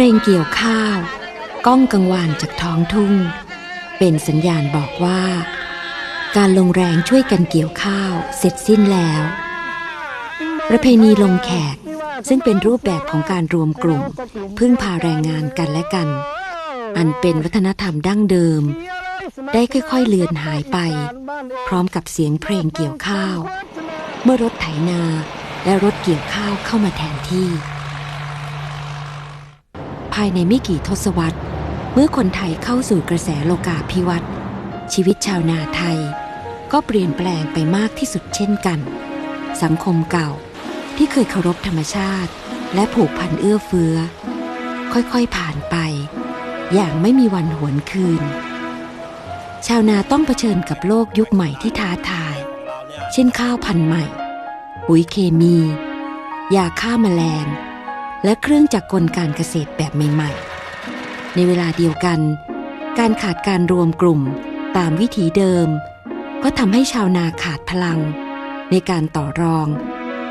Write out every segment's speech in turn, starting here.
ลงเกี่ยวข้าว ก้องกังวานจากท้องทุ่ง เป็นสัญญาณบอกว่า การลงแรงช่วยกันเกี่ยวข้าวเสร็จสิ้นแล้ว ประเพณีลงแขกซึ่งเป็นรูปแบบของการรวมกลุ่ม พึ่งพาแรงงานกันและกัน อันเป็นวัฒนธรรมดั้งเดิม ได้ค่อยๆเลือนหายไป พร้อมกับเสียงเพลงเกี่ยวข้าว เมื่อรถไถนาและรถเกี่ยวข้าวเข้ามาแทนที่ ภายในไม่กี่ทศวรรษ เมื่อคนไทยเข้าสู่กระแสโลกาภิวัตน์ชีวิตชาวนาไทย ก็เปลี่ยนแปลงไปมากที่สุดเช่นกัน สังคมเก่าที่เคยเคารพธรรมชาติ และผูกพันเอื้อเฟื้อ ค่อยๆผ่านไป อย่างไม่มีวันหวนคืน ชาวนาต้องเผชิญกับโลกยุคใหม่ที่ท้าทาย เช่นข้าวพันธุ์ใหม่ ปุ๋ยเคมี ยาฆ่าแมลง และเครื่องจักรกลการเกษตรแบบใหม่ๆ ในเวลาเดียวกัน การขาดการรวมกลุ่มตามวิถีเดิม ก็ทำให้ชาวนาขาดพลัง ในการต่อรอง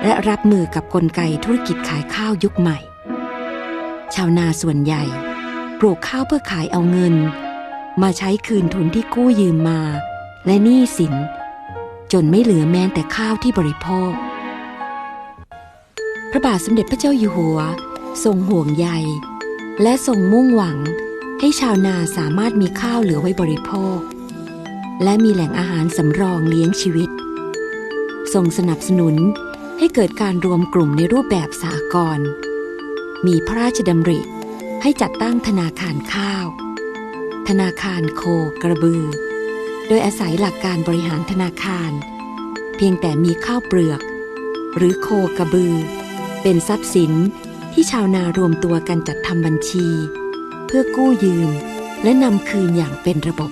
และรับมือกับกลไกธุรกิจขายข้าวยุคใหม่ ชาวนาส่วนใหญ่ปลูกข้าวเพื่อขายเอาเงิน มาใช้คืนทุนที่กู้ยืมมา และหนี้สิน จนไม่เหลือแม้แต่ข้าวที่บริโภค พระบาทสมเด็จพระเจ้าอยู่หัว ทรงห่วงใย และทรงมุ่งหวังให้ชาวนาสามารถมีข้าวเหลือไว้บริโภค และมีแหล่งอาหารสำรองเลี้ยงชีวิต ทรงสนับสนุนให้เกิดการรวมกลุ่มในรูปแบบสากลมีพระราชดำริให้จัดตั้งธนาคารข้าว ธนาคารโคกระบือ โดยอาศัยหลักการบริหารธนาคาร เพียงแต่มีข้าวเปลือก หรือโคกระบือ เป็นทรัพย์สินที่ชาวนารวมตัวกันจัดทำบัญชี เพื่อกู้ยืมและนำคืนอย่างเป็นระบบ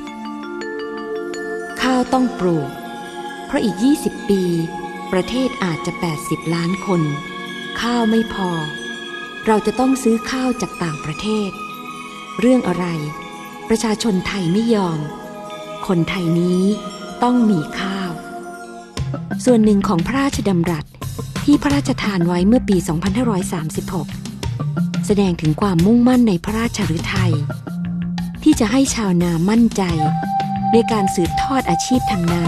ข้าวต้องปลูก เพราะอีก 20 ปี ประเทศอาจจะ 80 ล้านคน ข้าวไม่พอ เราจะต้องซื้อข้าวจากต่างประเทศ เรื่องอะไร ประชาชนไทยไม่ยอม คนไทยนี้ต้องมีข้าว ส่วนหนึ่งของพระราชดำรัส ที่พระราชทานไว้เมื่อปี 2536 แสดงถึงความมุ่งมั่นในพระราชฤทัยที่จะให้ชาวนามั่นใจ ในการสืบทอดอาชีพทำนา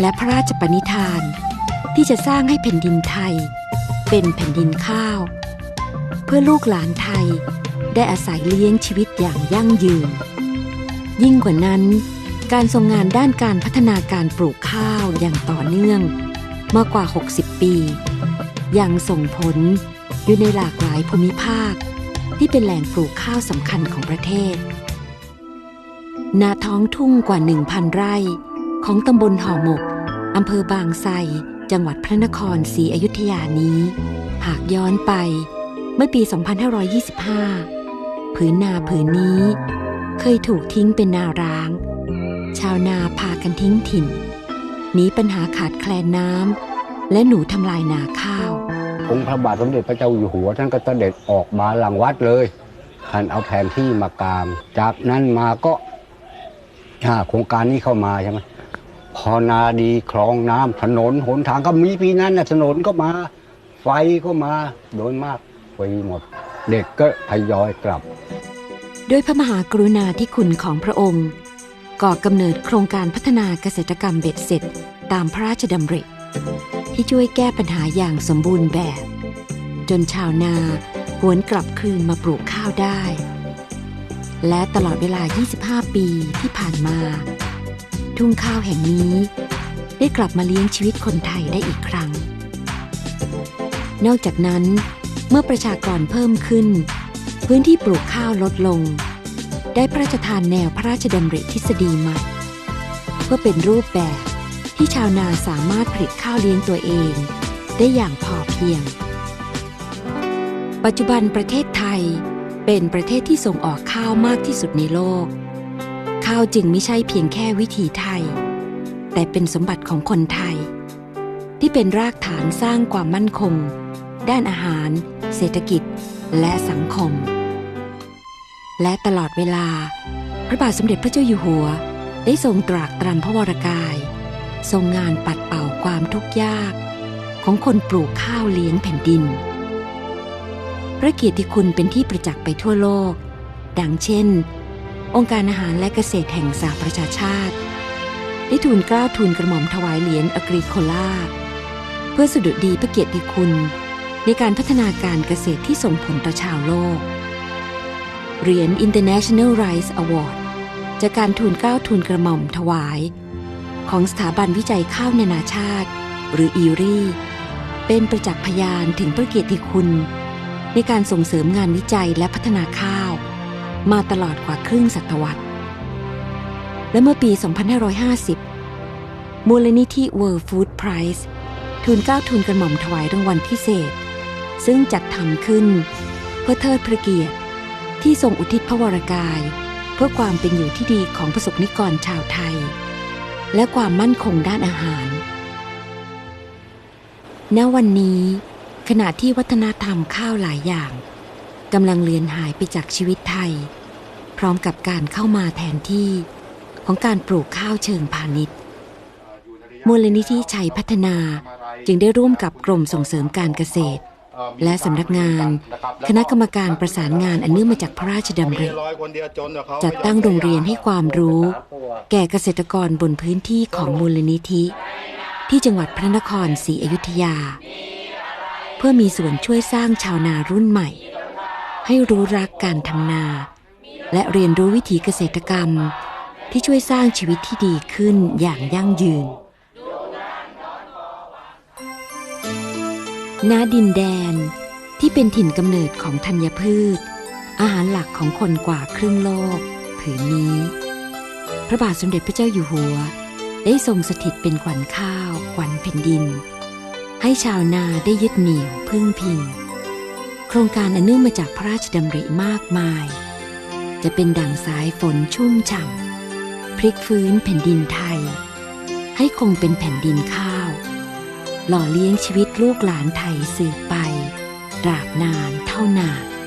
และพระราชปณิธาน ที่จะสร้างให้แผ่นดินไทย เป็นแผ่นดินข้าว เพื่อลูกหลานไทยได้อาศัยเลี้ยงชีวิตอย่างยั่งยืน ยิ่งกว่านั้น การทรงงานด้านการพัฒนาการปลูกข้าวอย่างต่อเนื่อง มากว่า 60 ปี ยังส่งผลอยู่ในหลากหลายภูมิภาค ที่เป็นแหล่งปลูกข้าวสำคัญของประเทศ นาท้องทุ่งกว่า 1,000 ไร่ ของตำบลห่อหมกอำเภอบางไทรจังหวัดพระนครศรีอยุธยานี้ หากย้อนไปเมื่อปี 2525 ผืนนาผืนนี้ เคยถูกทิ้งเป็นนาร้าง ชาวนาพากันทิ้งถิ่น หนีปัญหาขาดแคลนน้ำและหนูทำลายนาข้าว องค์พระบาทสมเด็จพระเจ้าอยู่หัวท่านก็เสด็จออกมาหลังวัดเลยท่านเอาแผนที่มากางจากนั้นมาก็อ่าโครงการนี้เข้ามาใช่ไหมพอนาดีคลองน้ำถนนหนทางก็มีปีนั้นนะถนนก็มา ไฟก็มาโดยมากฟรีหมด เด็กก็ทยอยกลับ ด้วยพระมหากรุณาธิคุณของพระองค์ ก่อกำเนิดโครงการพัฒนาเกษตรกรรมเบ็ดเสร็จ ตามพระราชดำริ ที่ช่วยแก้ปัญหาอย่างสมบูรณ์แบบ จนชาวนาหวนกลับคืนมาปลูกข้าวได้ และตลอดเวลา 25 ปีที่ผ่านมา ทุ่งข้าวแห่งนี้ ได้กลับมาเลี้ยงชีวิตคนไทยได้อีกครั้ง นอกจากนั้น เมื่อประชากรเพิ่มขึ้น พื้นที่ปลูกข้าวลดลง ได้พระราชทานแนวพระราชดำริทฤษฎีใหม่เพื่อเป็นรูปแบบที่ชาวนาสามารถผลิตข้าวเลี้ยงตัวเอง ได้อย่างพอเพียง ปัจจุบันประเทศไทยเป็นประเทศที่ส่งออกข้าวมากที่สุดในโลก ข้าวจึงไม่ใช่เพียงแค่วิถีไทย แต่เป็นสมบัติของคนไทย ที่เป็นรากฐานสร้างความมั่นคง ด้านอาหาร เศรษฐกิจ และสังคม และตลอดเวลา พระบาทสมเด็จพระเจ้าอยู่หัว ได้ทรงตรากตรำพระวรกาย ทรงงานปัดเป่าความทุกข์ยาก ของคนปลูกข้าวเลี้ยงแผ่นดิน พระเกียรติคุณเป็นที่ประจักษ์ไปทั่วโลก ดังเช่น องค์การอาหารและเกษตรแห่งสหประชาชาติได้ทูลกล้าทูลกระหม่อมถวายเหรียญอกรีโคล่าเพื่อสดุดีพระเกียรติคุณ ในการพัฒนาการเกษตรที่ส่งผลต่อชาวโลก เหรียญ International Rice Award จากการทูลเกล้าทูลกระหม่อมถวาย ของสถาบันวิจัยข้าวนานาชาติ หรืออีรีเป็นประจักษ์พยานถึงพระเกียรติคุณ ในการส่งเสริมงานวิจัยและพัฒนาข้าว มาตลอดกว่าครึ่งศตวรรษ และเมื่อปี 2550 มูลนิธิ World Food Prize ทุนเก้าทุนกระหม่อมถวายรางวัลพิเศษ ซึ่งจัดทำขึ้น เพื่อเทิดพระเกียรติ ที่ทรงอุทิศพระวรกาย เพื่อความเป็นอยู่ที่ดีของประสบนิกรชาวไทย และความมั่นคงด้านอาหาร ณ วันนี้ขณะที่วัฒนธรรมข้าวหลายอย่างกำลังเลือนหายไปจากชีวิตไทย พร้อมกับการเข้ามาแทนที่ของการปลูกข้าวเชิงพาณิชย์ มูลนิธิชัยพัฒนาจึงได้ร่วมกับกรมส่งเสริมการเกษตร และสำนักงาน คณะกรรมการประสานงานอันเนื่องมาจากพระราชดำริจัดตั้งโรงเรียนให้ความรู้ แก่เกษตรกรบนพื้นที่ของมูลนิธิ ที่จังหวัดพระนครศรีอยุธยา เพื่อมีส่วนช่วยสร้างชาวนารุ่นใหม่ ให้รู้รักการทำนา และเรียนรู้วิถีเกษตรกรรม ที่ช่วยสร้างชีวิตที่ดีขึ้นอย่างยั่งยืน ณดินแดนที่เป็นถิ่นกำเนิดของธัญพืช อาหารหลักของคนกว่าครึ่งโลก ผืนนี้ พระบาทสมเด็จพระเจ้าอยู่หัว ได้ทรงสถิตเป็นขวัญข้าวขวัญแผ่นดิน ให้ชาวนาได้ยึดเหนี่ยวพึ่งพิง โครงการอันเนื่องมาจากพระราชดำริมากมาย จะเป็นดั่งสายฝนชุ่มฉ่ำพลิกฟื้นแผ่นดินไทย ให้คงเป็นแผ่นดินข้าว หล่อเลี้ยงชีวิตลูกหลานไทยสืบไปตราบนานเท่านาน